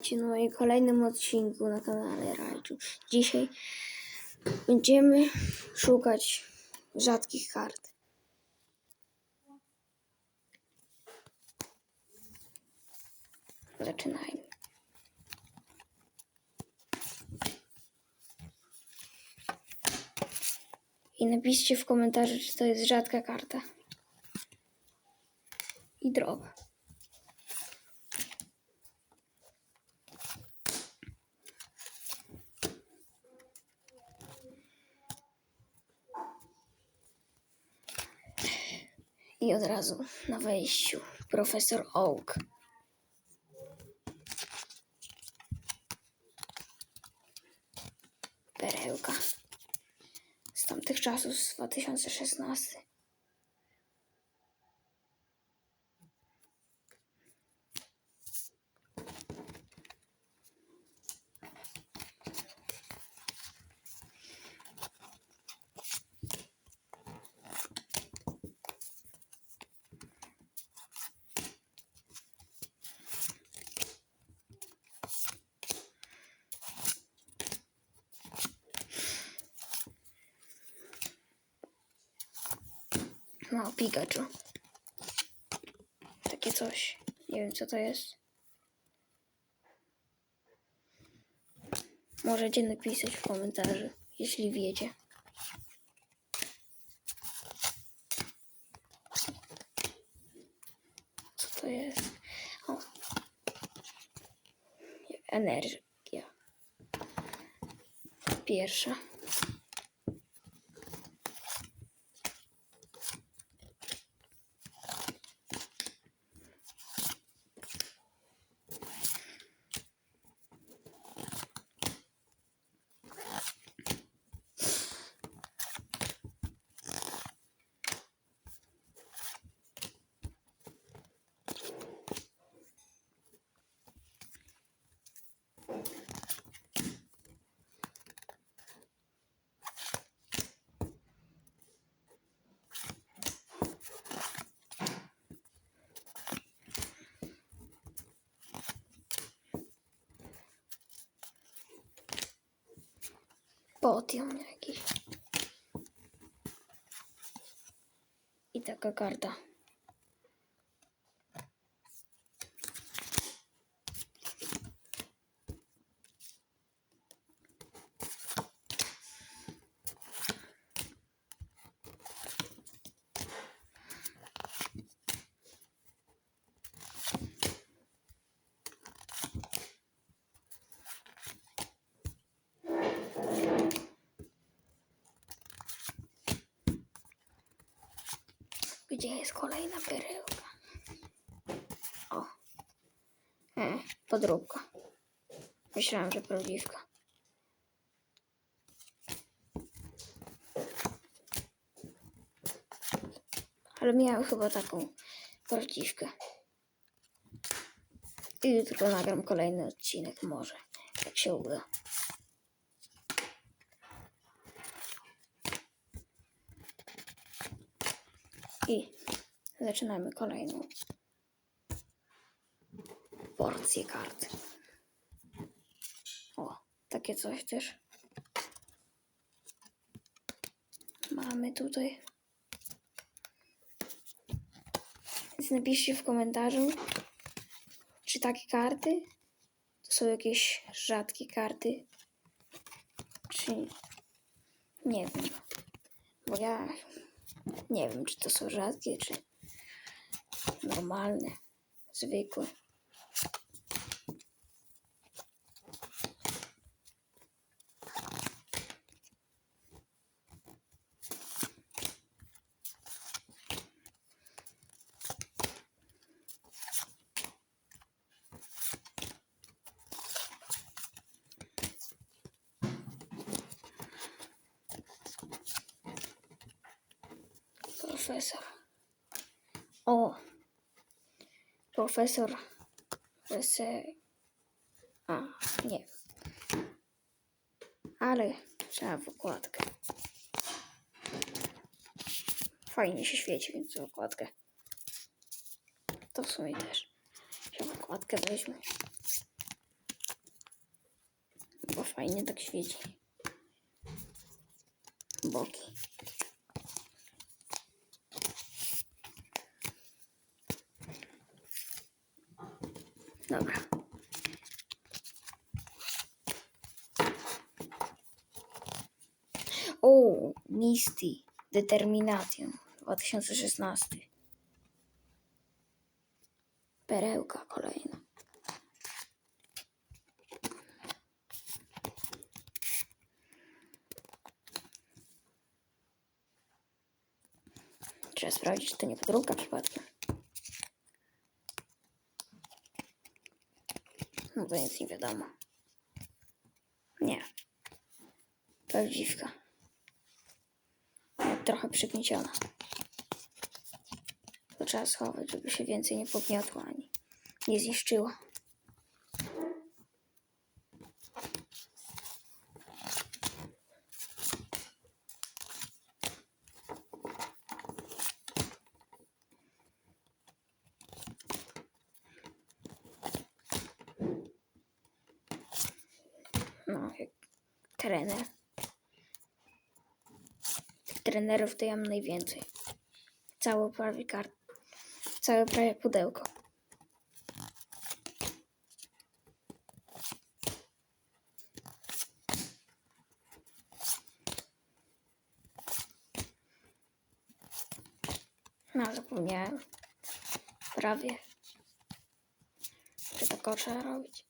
Witajcie na moim kolejnym odcinku na kanale Rajczu. Dzisiaj będziemy szukać rzadkich kart. Zaczynajmy. I napiszcie w komentarzu, czy to jest rzadka karta. I droga. I od razu na wejściu profesor Oak. Perełka. Z tamtych czasów, z 2016. No, Pikachu. Takie coś. Nie wiem, co to jest. Możecie napisać w komentarzu, jeśli wiecie. Co to jest? O. Energia. Pierwsza. Potion jakiś. I taka karta. Gdzie jest kolejna perełka? O. E, podróbka. Myślałem, że prawdziwka. Ale miałem chyba taką prawdziwkę. I jutro nagram kolejny odcinek, może. Jak się uda. I zaczynamy kolejną porcję kart. O, takie coś też. Mamy tutaj. Więc napiszcie w komentarzu, czy takie karty to są jakieś rzadkie karty, czy nie wiem. Bo ja nie wiem, czy to są rzadkie, czy normalne, zwykłe. Profesor. O. Profesor. Wese... A, nie. Ale trzeba w okładkę. Fajnie się świeci, więc w okładkę. To w sumie też. Się w okładkę weźmie. Fajnie tak świeci. Boki. Dobra. O, Misty. Determination. 2016. Perełka kolejna. Trzeba sprawdzić, czy to nie podróbka przypadkiem. No to nic nie wiadomo. Nie. Prawdziwka. Trochę przygnieciona. To trzeba schować, żeby się więcej nie pogniotła ani nie zniszczyła. No, jak trener. Trenerów to ja mam najwięcej. Całe prawie kart. Całe prawie pudełko. No, zapomniałem. Prawie. Czy to trzeba robić?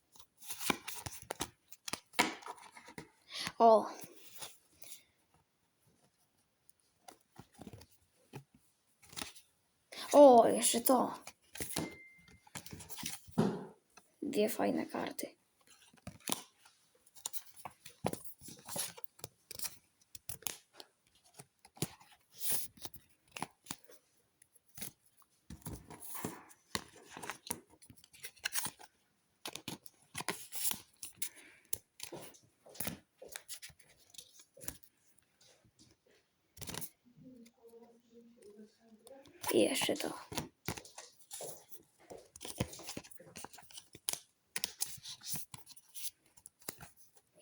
O! O, jeszcze to. Dwie fajne karty. I jeszcze to.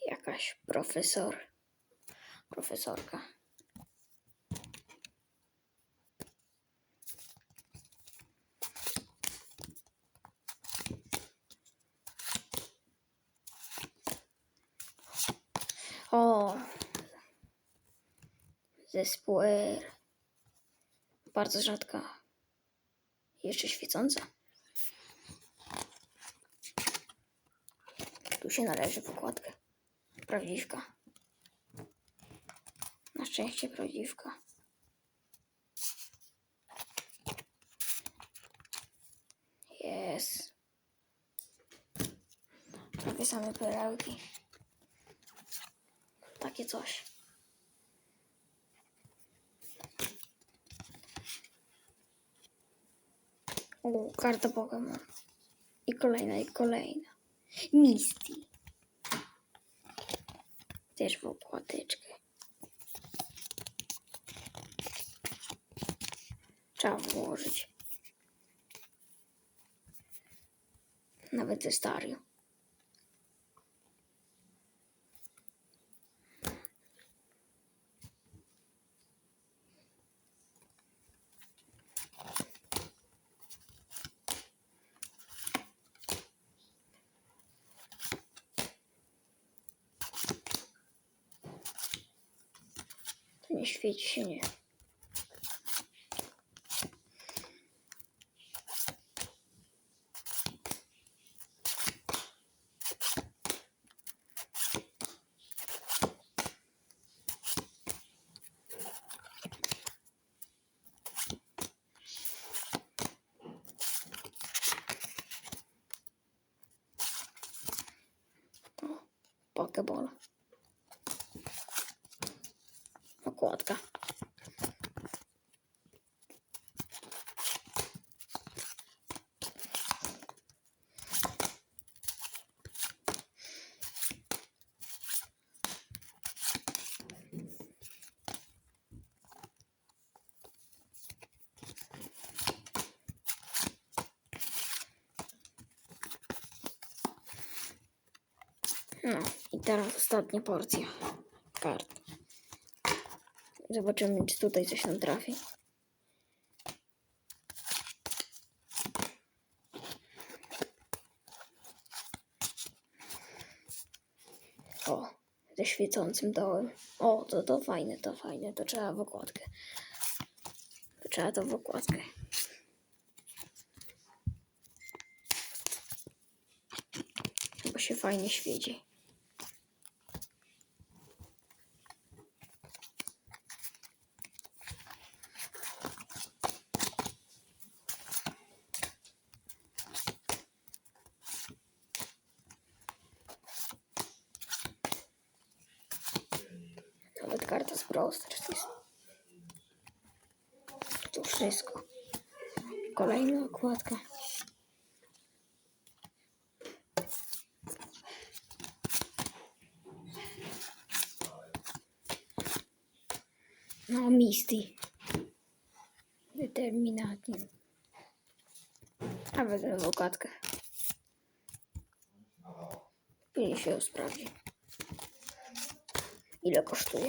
Jakaś profesor. Profesorka. O! Zespół R. Bardzo rzadka. Jeszcze świecąca. Tu się należy w. Prawdziwka. Na szczęście prawdziwka. Jest. Prawie same perełki. Takie coś. O, karta Pokémon. I kolejna, i kolejna. Misty. Też w okładeczkę. Trzeba włożyć. Nawet ze Stario. To nie świeci się, nie. Pokeball. окладка. Ну, и зараз остання порція карт. Zobaczymy, czy tutaj coś nam trafi. O, ze świecącym dołem. O, to, to fajne, to fajne. To trzeba w okładkę. To trzeba to w okładkę. Bo się fajnie świeci. Nawet karta z Brawl Stars jest. To wszystko. Kolejna okładka. No, Misty. Determinatnie. A wezmę okładkę. Później się sprawdzi. Ile kosztuje?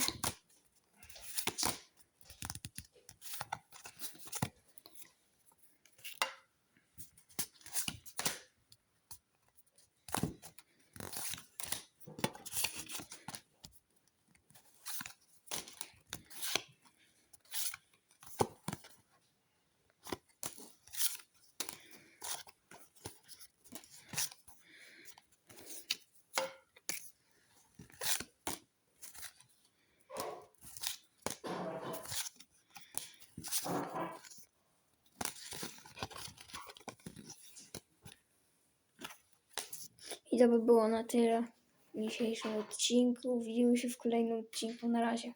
I to by było na tyle w dzisiejszym odcinku. Widzimy się w kolejnym odcinku. Na razie.